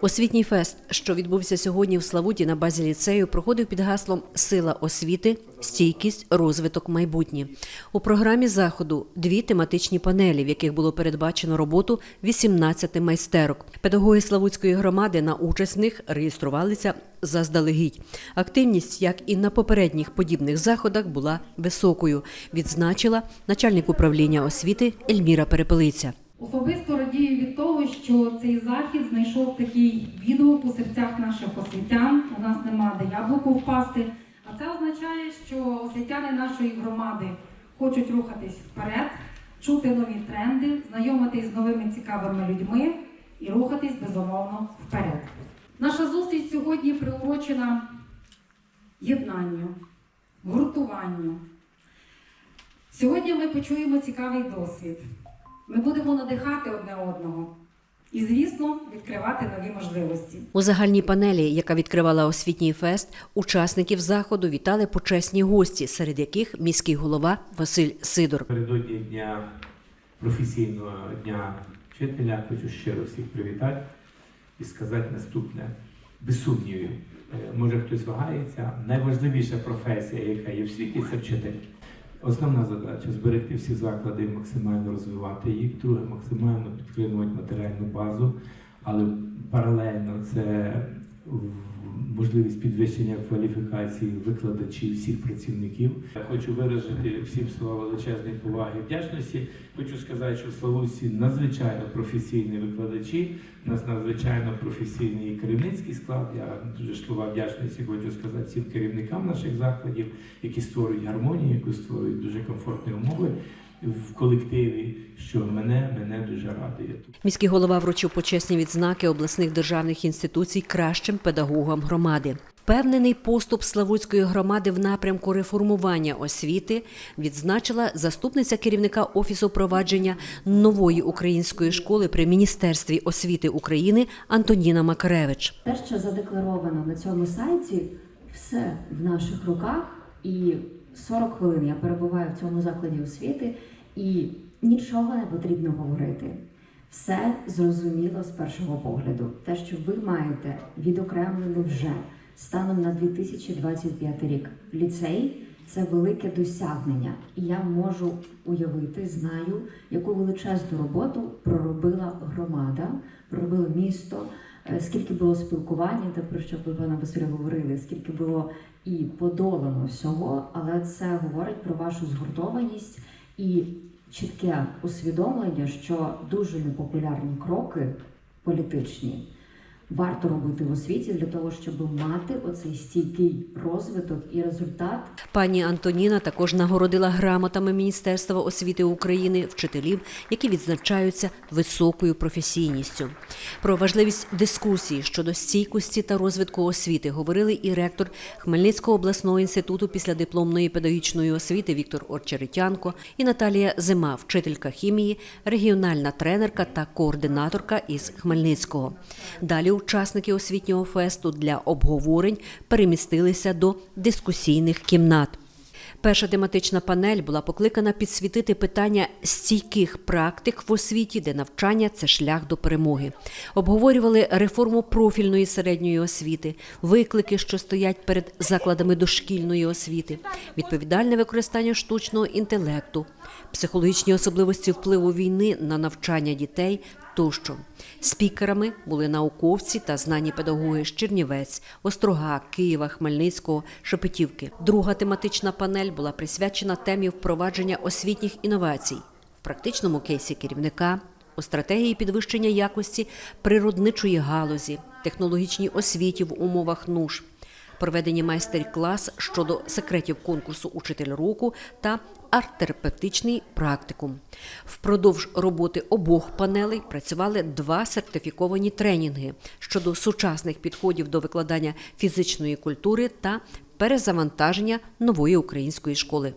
Освітній фест, що відбувся сьогодні в Славуті на базі ліцею, проходив під гаслом Сила освіти, стійкість, розвиток, майбутнє. У програмі заходу дві тематичні панелі, в яких було передбачено роботу 18 майстерок. Педагоги Славутської громади на участь в них реєструвалися заздалегідь. Активність, як і на попередніх подібних заходах, була високою. Відзначила начальник управління освіти Ельміра Перепелиця. Особисто що цей захід знайшов такий відгук у серцях наших освітян. У нас нема де яблуку впасти. А це означає, що освітяни нашої громади хочуть рухатись вперед, чути нові тренди, знайомитись з новими цікавими людьми і рухатись безумовно вперед. Наша зустріч сьогодні приурочена єднанню, гуртуванню. Сьогодні ми почуємо цікавий досвід. Ми будемо надихати одне одного і, звісно, відкривати нові можливості. У загальній панелі, яка відкривала освітній фест, учасників заходу вітали почесні гості, серед яких міський голова Василь Сидор. Напередодні дня професійного дня вчителя хочу щиро всіх привітати і сказати наступне. Без сумнівів, е, може хтось вагається, найважливіша професія, яка є в світі, це вчитель. Основна задача зберегти всі заклади і максимально розвивати їх. Друге, максимально підтримувати матеріальну базу, але паралельно це можливість підвищення кваліфікації викладачів, всіх працівників. Я хочу виразити всім слова величезної поваги і вдячності. Хочу сказати, що в Славусі надзвичайно професійні викладачі, у нас надзвичайно професійний керівницький склад. Я дуже слова вдячності хочу сказати всім керівникам наших закладів, які створюють гармонію, які створюють дуже комфортні умови в колективі, що мене, мене дуже радує. Міський голова вручив почесні відзнаки обласних державних інституцій кращим педагогам громади. Впевнений поступ Славутської громади в напрямку реформування освіти відзначила заступниця керівника офісу провадження нової української школи при міністерстві освіти України Антоніна Макаревич. Те, що задекларовано на цьому сайті, все в наших руках, і 40 хвилин я перебуваю в цьому закладі освіти, і нічого не потрібно говорити. Все зрозуміло з першого погляду. Те, що ви маєте відокремлений вже станом на 2025 рік ліцей. Це велике досягнення, і я можу уявити, знаю, яку величезну роботу проробила громада, проробило місто, скільки було спілкування, те про що ви пана Василю говорили, скільки було і подолано всього, але це говорить про вашу згуртованість і чітке усвідомлення, що дуже непопулярні кроки політичні варто робити в освіті для того, щоб мати оцей стійкий розвиток і результат Пані Антоніна також нагородила грамотами Міністерства освіти України вчителів, які відзначаються високою професійністю. Про важливість дискусії щодо стійкості та розвитку освіти говорили і ректор Хмельницького обласного інституту післядипломної педагогічної освіти Віктор Орчеретянко, і Наталія Зима, вчителька хімії, регіональна тренерка та координаторка із Хмельницького. Далі учасники освітнього фесту для обговорень перемістилися до дискусійних кімнат. Перша тематична панель була покликана підсвітити питання стійких практик в освіті, де навчання це шлях до перемоги. Обговорювали реформу профільної середньої освіти, виклики, що стоять перед закладами дошкільної освіти, відповідальне використання штучного інтелекту, психологічні особливості впливу війни на навчання дітей тощо. Спікерами були науковці та знані педагоги з Чернівець, Острога, Києва, Хмельницького, Шепетівки. Друга тематична панель була присвячена темі впровадження освітніх інновацій в практичному кейсі керівника. У стратегії підвищення якості природничої галузі, технологічній освіті в умовах нуж, проведені майстер-клас щодо секретів конкурсу Учитель року та арт-терапевтичний практикум. Впродовж роботи обох панелей працювали два сертифіковані тренінги щодо сучасних підходів до викладання фізичної культури та перезавантаження нової української школи.